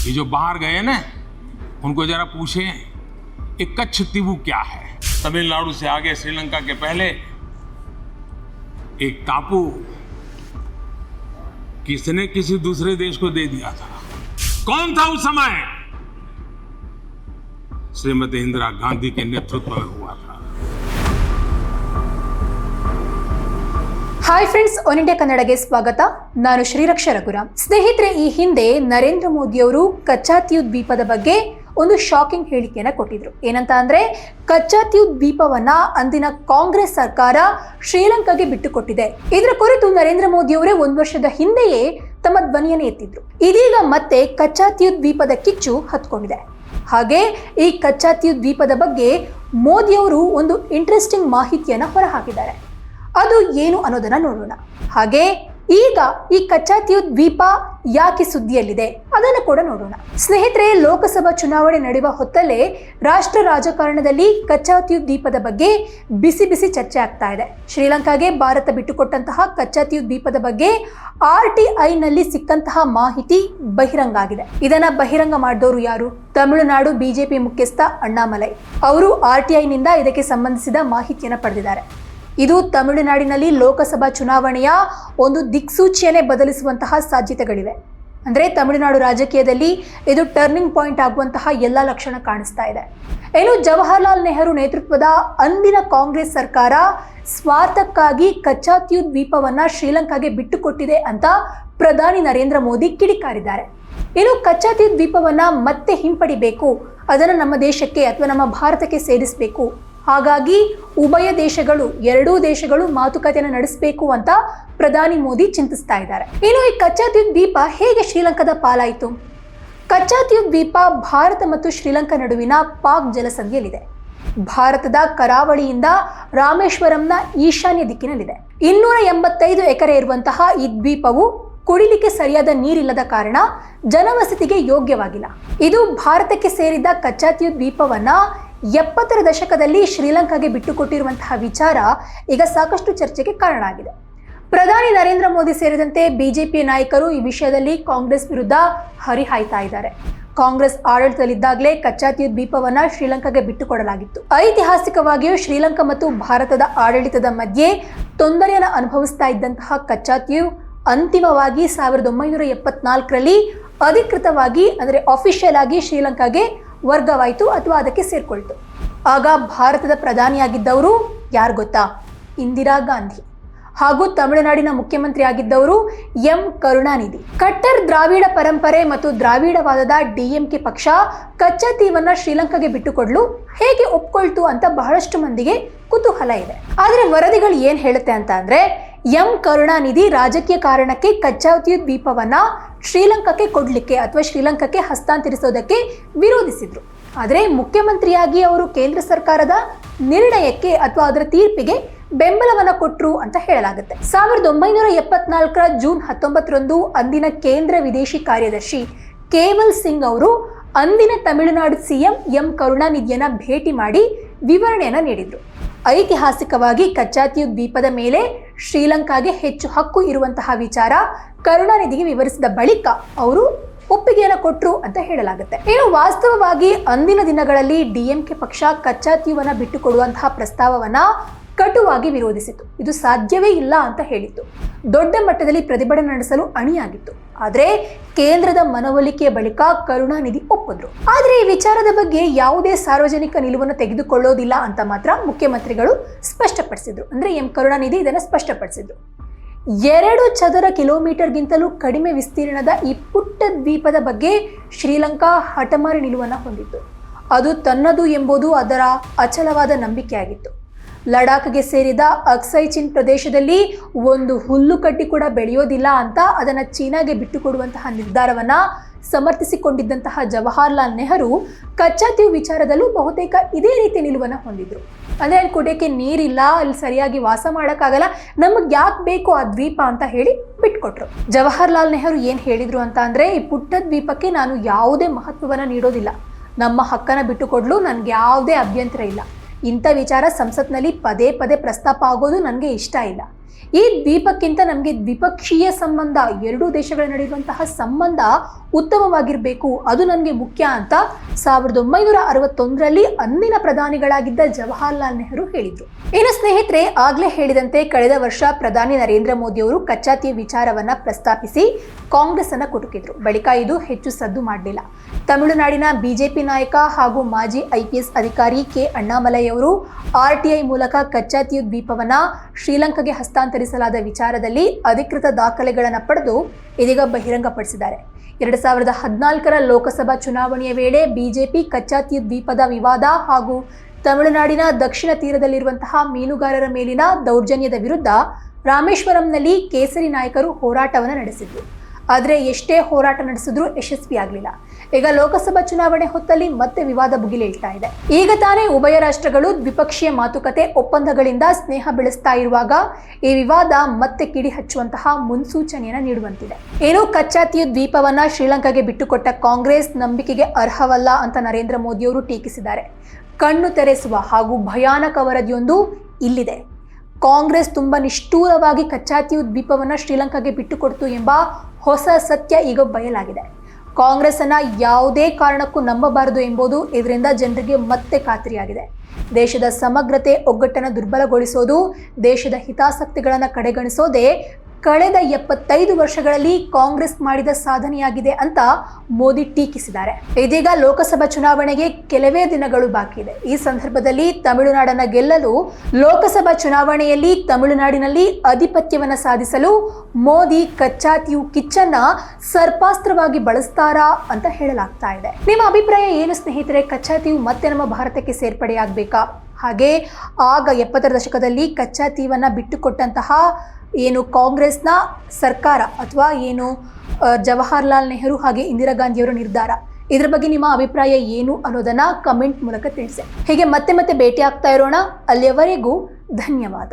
ये जो बाहर गए ना, उनको जरा पूछे, ये कच्छ तिबू क्या है? तमिलनाडु से आगे श्रीलंका के पहले एक टापू किसने किसी दूसरे देश को दे दिया था। कौन था उस समय? श्रीमती इंदिरा गांधी के नेतृत्व में हुआ था। ಹಾಯ್ ಫ್ರೆಂಡ್ಸ್ ಒನ್ ಇಂಡಿಯಾ ಕನ್ನಡಗೆ ಸ್ವಾಗತ. ನಾನು ಶ್ರೀರಕ್ಷ ರಘುರಾಮ್. ಸ್ನೇಹಿತರೆ, ಈ ಹಿಂದೆ ನರೇಂದ್ರ ಮೋದಿಯವರು ಕಚ್ಚಾತ್ಯು ದ್ವೀಪದ ಬಗ್ಗೆ ಒಂದು ಶಾಕಿಂಗ್ ಹೇಳಿಕೆಯನ್ನು ಕೊಟ್ಟಿದ್ರು. ಏನಂತ ಅಂದ್ರೆ ಕಚ್ಚಾತ್ಯು ದ್ವೀಪವನ್ನ ಅಂದಿನ ಕಾಂಗ್ರೆಸ್ ಸರ್ಕಾರ ಶ್ರೀಲಂಕಾಗೆ ಬಿಟ್ಟುಕೊಟ್ಟಿದೆ. ಇದರ ಕುರಿತು ನರೇಂದ್ರ ಮೋದಿಯವರೇ ಒಂದು ವರ್ಷದ ಹಿಂದೆಯೇ ತಮ್ಮ ಧ್ವನಿಯನ್ನು ಎತ್ತಿದ್ರು. ಇದೀಗ ಮತ್ತೆ ಕಚ್ಚಾತ್ಯು ದ್ವೀಪದ ಕಿಚ್ಚು ಹತ್ಕೊಂಡಿದೆ. ಹಾಗೆ ಈ ಕಚ್ಚಾತ್ಯು ದ್ವೀಪದ ಬಗ್ಗೆ ಮೋದಿಯವರು ಒಂದು ಇಂಟ್ರೆಸ್ಟಿಂಗ್ ಮಾಹಿತಿಯನ್ನ ಹೊರಹಾಕಿದ್ದಾರೆ. ಅದು ಏನು ಅನ್ನೋದನ್ನ ನೋಡೋಣ. ಹಾಗೆ ಈಗ ಈ ಕಚ್ಚಾತ್ಯು ದ್ವೀಪ ಯಾಕೆ ಸುದ್ದಿಯಲ್ಲಿದೆ ಅದನ್ನು ಕೂಡ ನೋಡೋಣ. ಸ್ನೇಹಿತರೆ, ಲೋಕಸಭಾ ಚುನಾವಣೆ ನಡೆಯುವ ಹೊತ್ತಲ್ಲೇ ರಾಷ್ಟ್ರ ರಾಜಕಾರಣದಲ್ಲಿ ಕಚ್ಚಾತಿಯು ದ್ವೀಪದ ಬಗ್ಗೆ ಬಿಸಿ ಬಿಸಿ ಚರ್ಚೆ ಆಗ್ತಾ ಇದೆ. ಶ್ರೀಲಂಕಾಗೆ ಭಾರತ ಬಿಟ್ಟುಕೊಟ್ಟಂತಹ ಕಚ್ಚಾತಿಯು ದ್ವೀಪದ ಬಗ್ಗೆ ಆರ್ ಟಿ ಐನಲ್ಲಿ ಸಿಕ್ಕಂತಹ ಮಾಹಿತಿ ಬಹಿರಂಗ ಆಗಿದೆ. ಇದನ್ನ ಬಹಿರಂಗ ಮಾಡಿದವರು ಯಾರು? ತಮಿಳುನಾಡು ಬಿಜೆಪಿ ಮುಖ್ಯಸ್ಥ ಅಣ್ಣಾಮಲೈ. ಅವರು ಆರ್ ಟಿ ಐನಿಂದ ಇದಕ್ಕೆ ಸಂಬಂಧಿಸಿದ ಮಾಹಿತಿಯನ್ನು ಪಡೆದಿದ್ದಾರೆ. ಇದು ತಮಿಳುನಾಡಿನಲ್ಲಿ ಲೋಕಸಭಾ ಚುನಾವಣೆಯ ಒಂದು ದಿಕ್ಸೂಚಿಯನ್ನೇ ಬದಲಿಸುವಂತಹ ಸಾಧ್ಯತೆಗಳಿವೆ. ಅಂದರೆ ತಮಿಳುನಾಡು ರಾಜಕೀಯದಲ್ಲಿ ಇದು ಟರ್ನಿಂಗ್ ಪಾಯಿಂಟ್ ಆಗುವಂತಹ ಎಲ್ಲ ಲಕ್ಷಣ ಕಾಣಿಸ್ತಾ ಇದೆ. ಏನು ಜವಾಹರ್ಲಾಲ್ ನೆಹರು ನೇತೃತ್ವದ ಅಂದಿನ ಕಾಂಗ್ರೆಸ್ ಸರ್ಕಾರ ಸ್ವಾರ್ಥಕ್ಕಾಗಿ ಕಚ್ಚಾತ್ಯು ದ್ವೀಪವನ್ನ ಶ್ರೀಲಂಕಾಗೆ ಬಿಟ್ಟುಕೊಟ್ಟಿದೆ ಅಂತ ಪ್ರಧಾನಿ ನರೇಂದ್ರ ಮೋದಿ ಕಿಡಿಕಾರಿದ್ದಾರೆ. ಇನ್ನು ಕಚ್ಚಾತ್ಯು ದ್ವೀಪವನ್ನ ಮತ್ತೆ ಹಿಂಪಡಿಬೇಕು, ಅದನ್ನು ನಮ್ಮ ದೇಶಕ್ಕೆ ಅಥವಾ ನಮ್ಮ ಭಾರತಕ್ಕೆ ಸೇರಿಸಬೇಕು ಹಾಗಾಗಿ ಉಭಯ ದೇಶಗಳು, ಎರಡೂ ದೇಶಗಳು ಮಾತುಕತೆಯನ್ನು ನಡೆಸಬೇಕು ಅಂತ ಪ್ರಧಾನಿ ಮೋದಿ ಚಿಂತಿಸ್ತಾ ಇದ್ದಾರೆ. ಇನ್ನು ಈ ಕಚ್ಚಾತ್ಯು ದ್ವೀಪ ಹೇಗೆ ಶ್ರೀಲಂಕಾದ ಪಾಲಾಯಿತು? ಕಚ್ಚಾತ್ಯು ದ್ವೀಪ ಭಾರತ ಮತ್ತು ಶ್ರೀಲಂಕಾ ನಡುವಿನ ಪಾಕ್ ಜಲಸಂಧಿಯಲ್ಲಿದೆ. ಭಾರತದ ಕರಾವಳಿಯಿಂದ ರಾಮೇಶ್ವರಂನ ಈಶಾನ್ಯ ದಿಕ್ಕಿನಲ್ಲಿದೆ. ಇನ್ನೂರ ಎಂಬತ್ತೈದು ಎಕರೆ ಇರುವಂತಹ ಈ ದ್ವೀಪವು ಕುಡಿಲಿಕ್ಕೆ ಸರಿಯಾದ ನೀರಿಲ್ಲದ ಕಾರಣ ಜನವಸತಿಗೆ ಯೋಗ್ಯವಾಗಿಲ್ಲ. ಇದು ಭಾರತಕ್ಕೆ ಸೇರಿದ ಕಚ್ಚಾತ್ಯು ದ್ವೀಪವನ್ನ ಎಪ್ಪತ್ತರ ದಶಕದಲ್ಲಿ ಶ್ರೀಲಂಕಾಗೆ ಬಿಟ್ಟುಕೊಟ್ಟಿರುವಂತಹ ವಿಚಾರ ಈಗ ಸಾಕಷ್ಟು ಚರ್ಚೆಗೆ ಕಾರಣ ಆಗಿದೆ ಪ್ರಧಾನಿ ನರೇಂದ್ರ ಮೋದಿ ಸೇರಿದಂತೆ ಬಿಜೆಪಿ ನಾಯಕರು ಈ ವಿಷಯದಲ್ಲಿ ಕಾಂಗ್ರೆಸ್ ವಿರುದ್ಧ ಹರಿಹಾಯ್ತಾ ಇದ್ದಾರೆ. ಕಾಂಗ್ರೆಸ್ ಆಡಳಿತದಲ್ಲಿದ್ದಾಗಲೇ ಕಚ್ಚಾತಿಯು ದ್ವೀಪವನ್ನ ಶ್ರೀಲಂಕಾಗೆ ಬಿಟ್ಟುಕೊಡಲಾಗಿತ್ತು. ಐತಿಹಾಸಿಕವಾಗಿಯೂ ಶ್ರೀಲಂಕಾ ಮತ್ತು ಭಾರತದ ಆಡಳಿತದ ಮಧ್ಯೆ ತೊಂದರೆಯನ್ನು ಅನುಭವಿಸ್ತಾ ಇದ್ದಂತಹ ಕಚ್ಚಾತಿಯು ಅಂತಿಮವಾಗಿ ಸಾವಿರದ ಒಂಬೈನೂರ ಎಪ್ಪತ್ನಾಲ್ಕರಲ್ಲಿ ಅಧಿಕೃತವಾಗಿ, ಅಂದರೆ ಆಫಿಷಿಯಲ್ ಆಗಿ ಶ್ರೀಲಂಕಾಗೆ ವರ್ಗವಾಯಿತು ಅಥವಾ ಅದಕ್ಕೆ ಸೇರಿಕೊಳ್ತು. ಆಗ ಭಾರತದ ಪ್ರಧಾನಿಯಾಗಿದ್ದವರು ಯಾರು ಗೊತ್ತಾ? ಇಂದಿರಾ ಗಾಂಧಿ. ಹಾಗೂ ತಮಿಳುನಾಡಿನ ಮುಖ್ಯಮಂತ್ರಿ ಆಗಿದ್ದವರು ಎಂ ಕರುಣಾನಿಧಿ. ಕಟ್ಟರ್ ದ್ರಾವಿಡ ಪರಂಪರೆ ಮತ್ತು ದ್ರಾವಿಡವಾದದ ಡಿಎಂಕೆ ಪಕ್ಷ ಕಚ್ಚಾ ತೀವನ್ನ ಶ್ರೀಲಂಕಾಗೆ ಬಿಟ್ಟುಕೊಡ್ಲು, ಹೇಗೆ ಒಪ್ಕೊಳ್ತು ಅಂತ ಬಹಳಷ್ಟು ಮಂದಿಗೆ ಕುತೂಹಲ ಇದೆ. ಆದರೆ ವರದಿಗಳು ಏನು ಹೇಳುತ್ತೆ ಅಂತ ಅಂದ್ರೆ ಎಂ ಕರುಣಾನಿಧಿ ರಾಜಕೀಯ ಕಾರಣಕ್ಕೆ ಕಚ್ಚಾವತಿ ದ್ವೀಪವನ್ನ ಶ್ರೀಲಂಕಾಕ್ಕೆ ಕೊಡಲಿಕ್ಕೆ ಅಥವಾ ಶ್ರೀಲಂಕಾಕ್ಕೆ ಹಸ್ತಾಂತರಿಸೋದಕ್ಕೆ ವಿರೋಧಿಸಿದ್ರು. ಆದರೆ ಮುಖ್ಯಮಂತ್ರಿಯಾಗಿ ಅವರು ಕೇಂದ್ರ ಸರ್ಕಾರದ ನಿರ್ಣಯಕ್ಕೆ ಅಥವಾ ಅದರ ತೀರ್ಪಿಗೆ ಬೆಂಬಲವನ್ನು ಕೊಟ್ಟರು ಅಂತ ಹೇಳಲಾಗುತ್ತೆ. ಸಾವಿರದ ಒಂಬೈನೂರ ಎಪ್ಪತ್ನಾಲ್ಕರ ಜೂನ್ ಹತ್ತೊಂಬತ್ತರಂದು ಅಂದಿನ ಕೇಂದ್ರ ವಿದೇಶಿ ಕಾರ್ಯದರ್ಶಿ ಕೇವಲ್ ಸಿಂಗ್ ಅವರು ಅಂದಿನ ತಮಿಳುನಾಡು ಸಿಎಂ ಎಂ ಕರುಣಾನಿಧಿಯನ್ನ ಭೇಟಿ ಮಾಡಿ ವಿವರಣೆಯನ್ನು ನೀಡಿದ್ರು. ಐತಿಹಾಸಿಕವಾಗಿ ಕಚ್ಚಾತಿಯು ದ್ವೀಪದ ಮೇಲೆ ಶ್ರೀಲಂಕಾಗೆ ಹೆಚ್ಚು ಹಕ್ಕು ಇರುವಂತಹ ವಿಚಾರ ಕರುಣಾನಿಧಿಗೆ ವಿವರಿಸಿದ ಬಳಿಕ ಅವರು ಒಪ್ಪಿಗೆಯನ್ನು ಕೊಟ್ಟರು ಅಂತ ಹೇಳಲಾಗುತ್ತೆ. ಇನ್ನು ವಾಸ್ತವವಾಗಿ ಅಂದಿನ ದಿನಗಳಲ್ಲಿ ಡಿಎಂಕೆ ಪಕ್ಷ ಕಚ್ಚಾತ್ಯುವನ್ನ ಬಿಟ್ಟುಕೊಡುವಂತಹ ಪ್ರಸ್ತಾವವನ್ನ ಕಟುವಾಗಿ ವಿರೋಧಿಸಿತು. ಇದು ಸಾಧ್ಯವೇ ಇಲ್ಲ ಅಂತ ಹೇಳಿತ್ತು. ದೊಡ್ಡ ಮಟ್ಟದಲ್ಲಿ ಪ್ರತಿಭಟನೆ ನಡೆಸಲು ಅಣಿಯಾಗಿತ್ತು. ಆದರೆ ಕೇಂದ್ರದ ಮನವೊಲಿಕೆಯ ಬಳಿಕ ಕರುಣಾನಿಧಿ ಒಪ್ಪಿದ್ರು. ಆದರೆ ಈ ವಿಚಾರದ ಬಗ್ಗೆ ಯಾವುದೇ ಸಾರ್ವಜನಿಕ ನಿಲುವನ್ನು ತೆಗೆದುಕೊಳ್ಳೋದಿಲ್ಲ ಅಂತ ಮಾತ್ರ ಮುಖ್ಯಮಂತ್ರಿಗಳು ಸ್ಪಷ್ಟಪಡಿಸಿದ್ರು. ಅಂದ್ರೆ ಎಂ ಕರುಣಾನಿಧಿ ಇದನ್ನು ಸ್ಪಷ್ಟಪಡಿಸಿದ್ರು. ಎರಡು ಚದರ ಕಿಲೋಮೀಟರ್ಗಿಂತಲೂ ಕಡಿಮೆ ವಿಸ್ತೀರ್ಣದ ಈ ಪುಟ್ಟ ದ್ವೀಪದ ಬಗ್ಗೆ ಶ್ರೀಲಂಕಾ ಹಠಮಾರಿ ನಿಲುವನ್ನು ಹೊಂದಿತ್ತು. ಅದು ತನ್ನದು ಎಂಬುದು ಅದರ ಅಚಲವಾದ ನಂಬಿಕೆಯಾಗಿತ್ತು. ಲಡಾಖ್ಗೆ ಸೇರಿದ ಅಕ್ಸೈಚಿನ್ ಪ್ರದೇಶದಲ್ಲಿ ಒಂದು ಹುಲ್ಲು ಕಡ್ಡಿ ಕೂಡ ಬೆಳೆಯೋದಿಲ್ಲ ಅಂತ ಅದನ್ನು ಚೀನಾಗೆ ಬಿಟ್ಟುಕೊಡುವಂತಹ ನಿರ್ಧಾರವನ್ನು ಸಮರ್ಥಿಸಿಕೊಂಡಿದ್ದಂತಹ ಜವಾಹರ್ಲಾಲ್ ನೆಹರು ಕಚ್ಚಾತೀವ್ ವಿಚಾರದಲ್ಲೂ ಬಹುತೇಕ ಇದೇ ರೀತಿ ನಿಲುವನ್ನು ಹೊಂದಿದ್ರು. ಅಂದರೆ ಅಲ್ಲಿ ಕುಡಿಯೋಕ್ಕೆ ನೀರಿಲ್ಲ, ಅಲ್ಲಿ ಸರಿಯಾಗಿ ವಾಸ ಮಾಡೋಕ್ಕಾಗಲ್ಲ, ನಮಗೆ ಯಾಕೆ ಬೇಕು ಆ ದ್ವೀಪ ಅಂತ ಹೇಳಿ ಬಿಟ್ಕೊಟ್ರು. ಜವಾಹರ್ಲಾಲ್ ನೆಹರು ಏನು ಹೇಳಿದರು ಅಂತ ಅಂದರೆ, ಈ ಪುಟ್ಟ ದ್ವೀಪಕ್ಕೆ ನಾನು ಯಾವುದೇ ಮಹತ್ವವನ್ನು ನೀಡೋದಿಲ್ಲ. ನಮ್ಮ ಹಕ್ಕನ್ನು ಬಿಟ್ಟುಕೊಡ್ಲು, ನನಗೆ ಯಾವುದೇ ಅಭ್ಯಂತರ ಇಲ್ಲ. ಇಂಥ ವಿಚಾರ ಸಂಸತ್ನಲ್ಲಿ ಪದೇ ಪದೇ ಪ್ರಸ್ತಾಪ ಆಗೋದು ನನಗೆ ಇಷ್ಟ ಇಲ್ಲ. ಈ ದ್ವೀಪಕ್ಕಿಂತ ನಮಗೆ ದ್ವಿಪಕ್ಷೀಯ ಸಂಬಂಧ, ಎರಡೂ ದೇಶಗಳ ನಡೆಯುವಂತಹ ಸಂಬಂಧ ಉತ್ತಮವಾಗಿರಬೇಕು. ಅದು ನನಗೆ ಮುಖ್ಯ ಅಂತ ಸಾವಿರದ ಒಂಬೈನೂರ ಅರವತ್ತೊಂದರಲ್ಲಿ ಅಂದಿನ ಪ್ರಧಾನಿಗಳಾಗಿದ್ದ ಜವಾಹರ್ಲಾಲ್ ನೆಹರು ಹೇಳಿದ್ರು. ಇನ್ನು ಸ್ನೇಹಿತರೆ, ಆಗ್ಲೇ ಹೇಳಿದಂತೆ ಕಳೆದ ವರ್ಷ ಪ್ರಧಾನಿ ನರೇಂದ್ರ ಮೋದಿ ಅವರು ಕಚ್ಚಾತಿಯ ವಿಚಾರವನ್ನ ಪ್ರಸ್ತಾಪಿಸಿ ಕಾಂಗ್ರೆಸ್ ಅನ್ನ ಕುಟುಕಿದ್ರು. ಬಳಿಕ ಇದು ಹೆಚ್ಚು ಸದ್ದು ಮಾಡಲಿಲ್ಲ. ತಮಿಳುನಾಡಿನ ಬಿಜೆಪಿ ನಾಯಕ ಹಾಗೂ ಮಾಜಿ ಐಪಿಎಸ್ ಅಧಿಕಾರಿ ಕೆ ಅಣ್ಣಾಮಲೈ ಅವರು ಆರ್ಟಿಐ ಮೂಲಕ ಕಚ್ಚಾತಿಯ ದ್ವೀಪವನ್ನ ಶ್ರೀಲಂಕಾಗೆ ಹಸ್ತಾಂತರಿಸಲಾದ ವಿಚಾರದಲ್ಲಿ ಅಧಿಕೃತ ದಾಖಲೆಗಳನ್ನು ಪಡೆದು ಇದೀಗ ಬಹಿರಂಗಪಡಿಸಿದ್ದಾರೆ. ಎರಡು ಸಾವಿರದ ಹದಿನಾಲ್ಕರ ಲೋಕಸಭಾ ಚುನಾವಣೆಯ ವೇಳೆ ಬಿಜೆಪಿ ಕಚ್ಚಾತಿ ದ್ವೀಪದ ವಿವಾದ ಹಾಗೂ ತಮಿಳುನಾಡಿನ ದಕ್ಷಿಣ ತೀರದಲ್ಲಿರುವಂತಹ ಮೀನುಗಾರರ ಮೇಲಿನ ದೌರ್ಜನ್ಯದ ವಿರುದ್ಧ ರಾಮೇಶ್ವರಂನಲ್ಲಿ ಕೇಸರಿ ನಾಯಕರು ಹೋರಾಟವನ್ನು ನಡೆಸಿದ್ರು. ಆದರೆ ಎಷ್ಟೇ ಹೋರಾಟ ನಡೆಸಿದ್ರೂ ಯಶಸ್ವಿಯಾಗಲಿಲ್ಲ ಈಗ ಲೋಕಸಭಾ ಚುನಾವಣೆ ಹೊತ್ತಲ್ಲಿ ಮತ್ತೆ ವಿವಾದ ಭುಗಿಲೇಳ್ತಾ ಇದೆ. ಈಗ ತಾನೇ ಉಭಯ ರಾಷ್ಟ್ರಗಳು ದ್ವಿಪಕ್ಷೀಯ ಮಾತುಕತೆ ಒಪ್ಪಂದಗಳಿಂದ ಸ್ನೇಹ ಬೆಳೆಸ್ತಾ ಇರುವಾಗ ಈ ವಿವಾದ ಮತ್ತೆ ಕಿಡಿ ಹಚ್ಚುವಂತಹ ಮುನ್ಸೂಚನೆಯನ್ನ ನೀಡುವಂತಿದೆ. ಏನು ಕಚ್ಚಾತಿಯ ದ್ವೀಪವನ್ನ ಶ್ರೀಲಂಕಾಗೆ ಬಿಟ್ಟುಕೊಟ್ಟ ಕಾಂಗ್ರೆಸ್ ನಂಬಿಕೆಗೆ ಅರ್ಹವಲ್ಲ ಅಂತ ನರೇಂದ್ರ ಮೋದಿಯವರು ಟೀಕಿಸಿದ್ದಾರೆ. ಕಣ್ಣು ತೆರೆಸುವ ಹಾಗೂ ಭಯಾನಕ ವರದಿಯೊಂದು ಇಲ್ಲಿದೆ. ಕಾಂಗ್ರೆಸ್ ತುಂಬ ನಿಷ್ಠೂರವಾಗಿ ಕಚ್ಚಾತಿಯು ದ್ವೀಪವನ್ನು ಶ್ರೀಲಂಕಾಗೆ ಬಿಟ್ಟುಕೊಡ್ತು ಎಂಬ ಹೊಸ ಸತ್ಯ ಈಗ ಬಯಲಾಗಿದೆ. ಕಾಂಗ್ರೆಸ್ ಅನ್ನ ಯಾವುದೇ ಕಾರಣಕ್ಕೂ ನಂಬಬಾರದು ಎಂಬುದು ಇದರಿಂದ ಜನರಿಗೆ ಮತ್ತೆ ಖಾತ್ರಿಯಾಗಿದೆ. ದೇಶದ ಸಮಗ್ರತೆ ಒಗ್ಗಟ್ಟನ್ನು ದುರ್ಬಲಗೊಳಿಸೋದು, ದೇಶದ ಹಿತಾಸಕ್ತಿಗಳನ್ನು ಕಡೆಗಣಿಸೋದೇ ಕಳೆದ ಎಪ್ಪತ್ತೈದು ವರ್ಷಗಳಲ್ಲಿ ಕಾಂಗ್ರೆಸ್ ಮಾಡಿದ ಸಾಧನೆಯಾಗಿದೆ ಅಂತ ಮೋದಿ ಟೀಕಿಸಿದ್ದಾರೆ. ಇದೀಗ ಲೋಕಸಭಾ ಚುನಾವಣೆಗೆ ಕೆಲವೇ ದಿನಗಳು ಬಾಕಿ ಇದೆ. ಈ ಸಂದರ್ಭದಲ್ಲಿ ತಮಿಳುನಾಡನ್ನ ಗೆಲ್ಲಲು ಲೋಕಸಭಾ ಚುನಾವಣೆಯಲ್ಲಿ ತಮಿಳುನಾಡಿನಲ್ಲಿ ಆಧಿಪತ್ಯವನ್ನು ಸಾಧಿಸಲು ಮೋದಿ ಕಚ್ಚಾತಿಯು ಕಿಚ್ಚನ್ನ ಸರ್ಪಾಸ್ತ್ರವಾಗಿ ಬಳಸ್ತಾರಾ ಅಂತ ಹೇಳಲಾಗ್ತಾ ಇದೆ. ನಿಮ್ಮ ಅಭಿಪ್ರಾಯ ಏನು ಸ್ನೇಹಿತರೆ? ಕಚ್ಚಾತಿಯು ಮತ್ತೆ ನಮ್ಮ ಭಾರತಕ್ಕೆ ಸೇರ್ಪಡೆಯಾಗಬೇಕಾ? ಹಾಗೆ ಆಗ ಎಪ್ಪತ್ತರ ದಶಕದಲ್ಲಿ ಕಚ್ಚಾತೀವನ್ನ ಬಿಟ್ಟುಕೊಟ್ಟಂತಹ ಏನು ಕಾಂಗ್ರೆಸ್ನ ಸರ್ಕಾರ ಅಥವಾ ಏನು ಜವಾಹರ್ಲಾಲ್ ನೆಹರು ಹಾಗೆ ಇಂದಿರಾ ಗಾಂಧಿಯವರ ನಿರ್ಧಾರ. ಇದ್ರ ಬಗ್ಗೆ ನಿಮ್ಮ ಅಭಿಪ್ರಾಯ ಏನು ಅನ್ನೋದನ್ನ ಕಮೆಂಟ್ ಮೂಲಕ ತಿಳಿಸಿ. ಹೀಗೆ ಮತ್ತೆ ಮತ್ತೆ ಭೇಟಿ ಆಗ್ತಾ ಇರೋಣ. ಅಲ್ಲಿಯವರೆಗೂ ಧನ್ಯವಾದ.